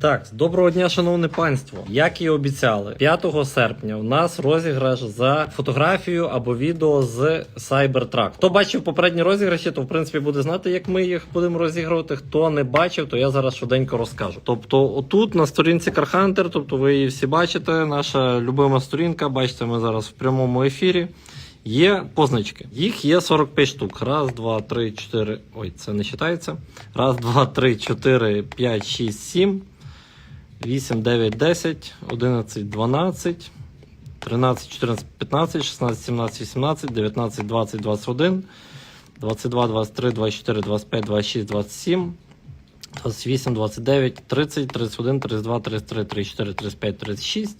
Так, доброго дня, шановне панство. Як і обіцяли, 5 серпня у нас розіграш за фотографію або відео з Cybertruck. Хто бачив попередні розіграші, то в принципі буде знати, як ми їх будемо розігрувати. Хто не бачив, то я зараз швиденько розкажу. Тобто, отут на сторінці Car Hunter, тобто ви її всі бачите, наша любима сторінка. Бачите, ми зараз в прямому ефірі. Є позначки. Їх є 45 штук. Раз, два, три, чотири. Ой, це не вважається. Раз, два, три, чотири, п'ять, шість, сім. 8, 9, 10, 11, 12, 13, 14, 15, 16, 17, 18, 19, 20, 21, 22, 23, 24, 25, 26, 27, 28, 29, 30, 31, 32, 33, 34, 35, 36,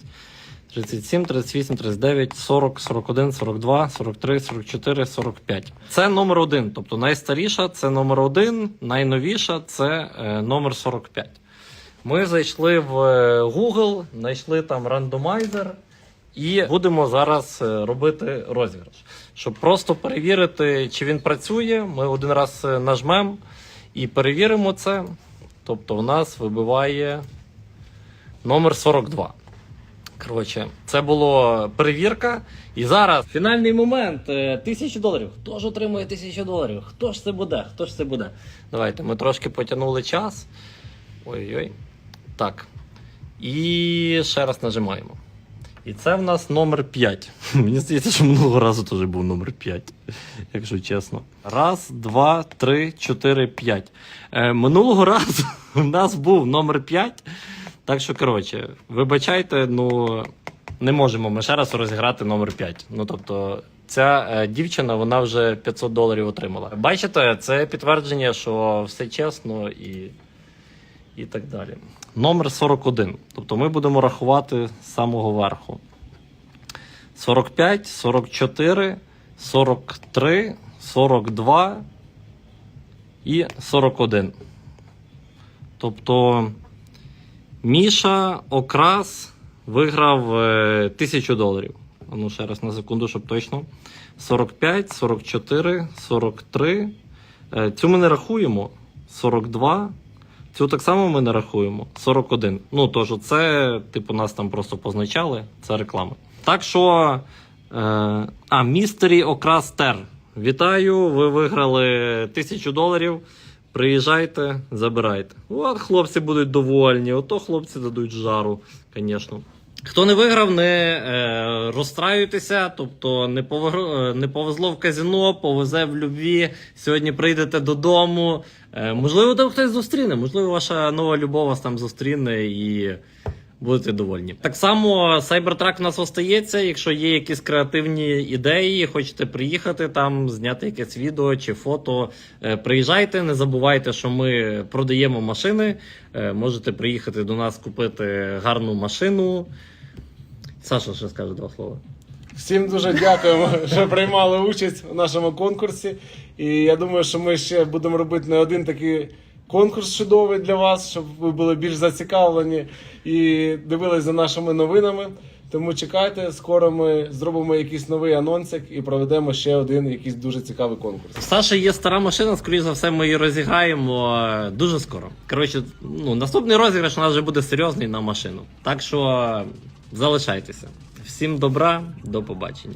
37, 38, 39, 40, 41, 42, 43, 44, 45. Це номер один. Тобто найстаріша це номер один, найновіша це е, номер 45. Ми зайшли в е, Google, знайшли там рандомайзер і будемо зараз е, робити розіграш. Щоб просто перевірити, чи він працює. Ми один раз е, нажмемо і перевіримо це. Тобто, у нас вибиває номер 42. Коротше, це була перевірка. І зараз фінальний момент. Тисячу доларів. Хто ж отримує тисячу доларів? Хто ж це буде? Хто ж це буде? Давайте ми трошки потягнули час. Ой-ой. Так. І ще раз нажимаємо. І це в нас номер 5. Мені здається, що минулого разу теж був номер 5, якщо чесно. Раз, два, три, чотири, п'ять. Е, минулого разу у нас був номер 5. Так що, коротше, вибачайте, ну не можемо ми ще раз розіграти номер 5. Ну тобто, ця е, дівчина вона вже 500 доларів отримала. Бачите, це підтвердження, що все чесно і і так далі. Номер 41. Тобто ми будемо рахувати з самого верху. 45, 44, 43, 42 і 41. Тобто Міша Окрас виграв е, 1000 доларів. Ну, ще раз на секунду, щоб точно. 45, 44, 43. Е, Цю ми не рахуємо. 42. Цю так само ми не рахуємо. 41. Ну, тож, це, типу, нас там просто позначали. Це реклама. Так що. Е, а, Містері Окрастер. Вітаю! Ви виграли тисячу доларів. Приїжджайте, забирайте. От хлопці будуть довольні, ото хлопці дадуть жару, звісно. Хто не виграв, не е, розстраюйтеся, тобто не, повер... е, не повезло в казино, повезе в любві. Сьогодні прийдете додому. Е, можливо, там хтось зустріне, можливо, ваша нова любов вас там зустріне і будете довольні. Так само Cybertruck у нас остається. Якщо є якісь креативні ідеї, хочете приїхати там, зняти якесь відео чи фото. е, Приїжджайте, не забувайте, що ми продаємо машини. Е, Можете приїхати до нас купити гарну машину. Саша ще скаже два слова. Всім дуже дякуємо, що приймали участь у нашому конкурсі. І я думаю, що ми ще будемо робити не один такий конкурс чудовий для вас, щоб ви були більш зацікавлені і дивились за нашими новинами. Тому чекайте, скоро ми зробимо якийсь новий анонсик і проведемо ще один якийсь дуже цікавий конкурс. В Саші є стара машина, скоріш за все, ми її розіграємо е, дуже скоро. Коротше, ну, наступний розіграш у нас вже буде серйозний на машину. Так що залишайтеся. Всім добра, до побачення.